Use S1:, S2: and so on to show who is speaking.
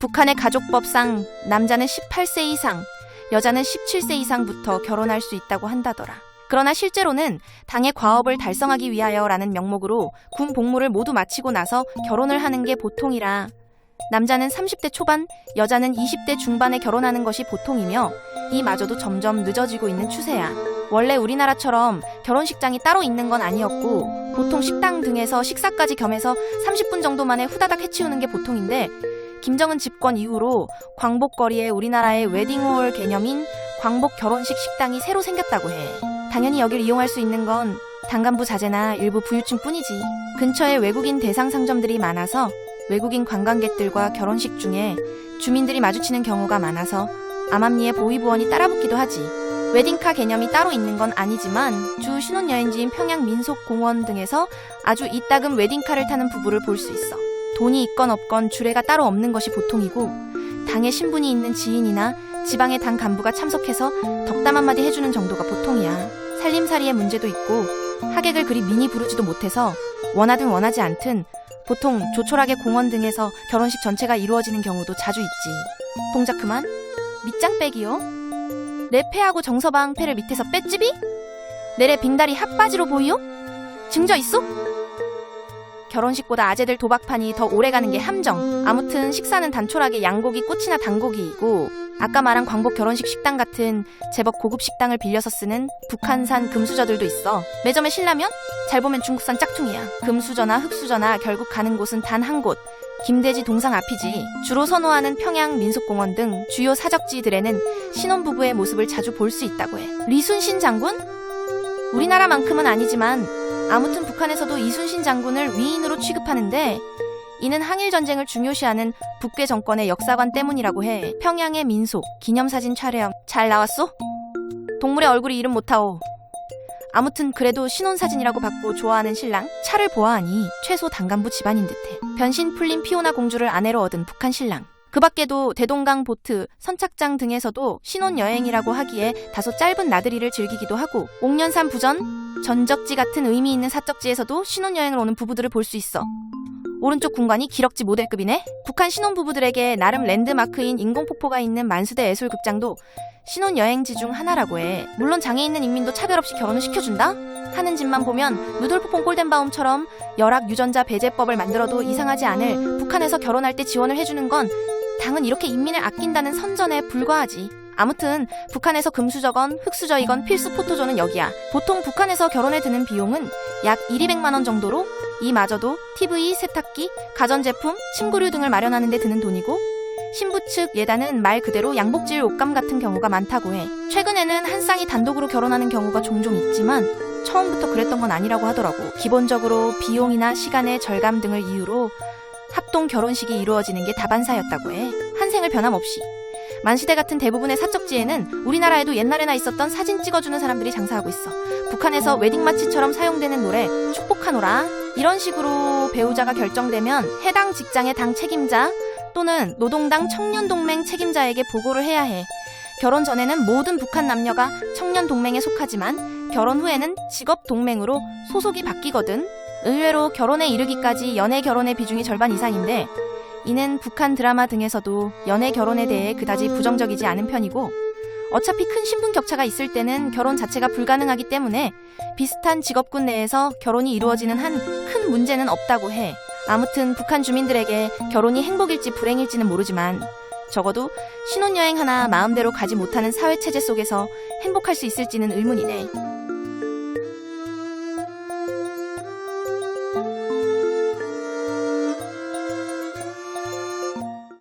S1: 북한의 가족법상 남자는 18세 이상, 여자는 17세 이상부터 결혼할 수 있다고 한다더라. 그러나 실제로는 당의 과업을 달성하기 위하여라는 명목으로 군 복무를 모두 마치고 나서 결혼을 하는 게 보통이라 남자는 30대 초반, 여자는 20대 중반에 결혼하는 것이 보통이며 이마저도 점점 늦어지고 있는 추세야. 원래 우리나라처럼 결혼식장이 따로 있는 건 아니었고 보통 식당 등에서 식사까지 겸해서 30분 정도 만에 후다닥 해치우는 게 보통인데 김정은 집권 이후로 광복거리에 우리나라의 웨딩홀 개념인 광복 결혼식 식당이 새로 생겼다고 해. 당연히 여길 이용할 수 있는 건 당간부 자제나 일부 부유층 뿐이지. 근처에 외국인 대상 상점들이 많아서 외국인 관광객들과 결혼식 중에 주민들이 마주치는 경우가 많아서 암암리에 보위부원이 따라붙기도 하지. 웨딩카 개념이 따로 있는 건 아니지만 주 신혼여행지인 평양 민속공원 등에서 아주 이따금 웨딩카를 타는 부부를 볼 수 있어. 돈이 있건 없건 주례가 따로 없는 것이 보통이고 당에 신분이 있는 지인이나 지방의 당 간부가 참석해서 덕담 한마디 해주는 정도가 보통이야. 살림살이의 문제도 있고 하객을 그리 미니 부르지도 못해서 원하든 원하지 않든 보통 조촐하게 공원 등에서 결혼식 전체가 이루어지는 경우도 자주 있지. 동작 그만. 밑장 빼기요? 내 패하고 정서방 패를 밑에서 뺐지비? 내래 빙다리 핫바지로 보이요? 증거 있어? 결혼식보다 아재들 도박판이 더 오래가는 게 함정. 아무튼 식사는 단촐하게 양고기, 꽃이나 단고기이고 아까 말한 광복 결혼식 식당 같은 제법 고급 식당을 빌려서 쓰는 북한산 금수저들도 있어. 매점에 신라면? 잘 보면 중국산 짝퉁이야. 금수저나 흑수저나 결국 가는 곳은 단 한 곳. 김대지 동상 앞이지. 주로 선호하는 평양 민속공원 등 주요 사적지들에는 신혼부부의 모습을 자주 볼 수 있다고 해. 리순신 장군? 우리나라만큼은 아니지만 아무튼 북한에서도 이순신 장군을 위인으로 취급하는데 이는 항일 전쟁을 중요시하는 북괴 정권의 역사관 때문이라고 해. 평양의 민속 기념사진 촬영 잘 나왔소? 동물의 얼굴이 이름 못하오. 아무튼 그래도 신혼사진이라고 받고 좋아하는 신랑 차를 보아하니 최소 당간부 집안인 듯해. 변신 풀린 피오나 공주를 아내로 얻은 북한 신랑. 그 밖에도 대동강 보트, 선착장 등에서도 신혼여행이라고 하기에 다소 짧은 나들이를 즐기기도 하고 옥년산 부전, 전적지 같은 의미 있는 사적지에서도 신혼여행을 오는 부부들을 볼 수 있어. 오른쪽 공간이 기럭지 모델급이네? 북한 신혼 부부들에게 나름 랜드마크인 인공폭포가 있는 만수대 예술극장도 신혼 여행지 중 하나라고 해. 물론 장애 있는 인민도 차별 없이 결혼을 시켜준다? 하는 집만 보면 누돌포폰 골덴바움처럼 열악 유전자 배제법을 만들어도 이상하지 않을 북한에서 결혼할 때 지원을 해주는 건 당은 이렇게 인민을 아낀다는 선전에 불과하지. 아무튼 북한에서 금수저건 흑수저이건 필수 포토존은 여기야. 보통 북한에서 결혼에 드는 비용은 약 1, 200만 원 정도로 이마저도 TV, 세탁기, 가전제품, 침구류 등을 마련하는 데 드는 돈이고 신부 측 예단은 말 그대로 양복질 옷감 같은 경우가 많다고 해. 최근에는 한 쌍이 단독으로 결혼하는 경우가 종종 있지만 처음부터 그랬던 건 아니라고 하더라고. 기본적으로 비용이나 시간의 절감 등을 이유로 합동 결혼식이 이루어지는 게 다반사였다고 해. 한 생을 변함없이. 만시대 같은 대부분의 사적지에는 우리나라에도 옛날에나 있었던 사진 찍어주는 사람들이 장사하고 있어. 북한에서 웨딩마치처럼 사용되는 노래 축복하노라 이런 식으로 배우자가 결정되면 해당 직장의 당 책임자 또는 노동당 청년동맹 책임자에게 보고를 해야 해. 결혼 전에는 모든 북한 남녀가 청년동맹에 속하지만 결혼 후에는 직업동맹으로 소속이 바뀌거든. 의외로 결혼에 이르기까지 연애 결혼의 비중이 절반 이상인데 이는 북한 드라마 등에서도 연애 결혼에 대해 그다지 부정적이지 않은 편이고 어차피 큰 신분 격차가 있을 때는 결혼 자체가 불가능하기 때문에 비슷한 직업군 내에서 결혼이 이루어지는 한 큰 문제는 없다고 해. 아무튼 북한 주민들에게 결혼이 행복일지 불행일지는 모르지만 적어도 신혼여행 하나 마음대로 가지 못하는 사회체제 속에서 행복할 수 있을지는 의문이네.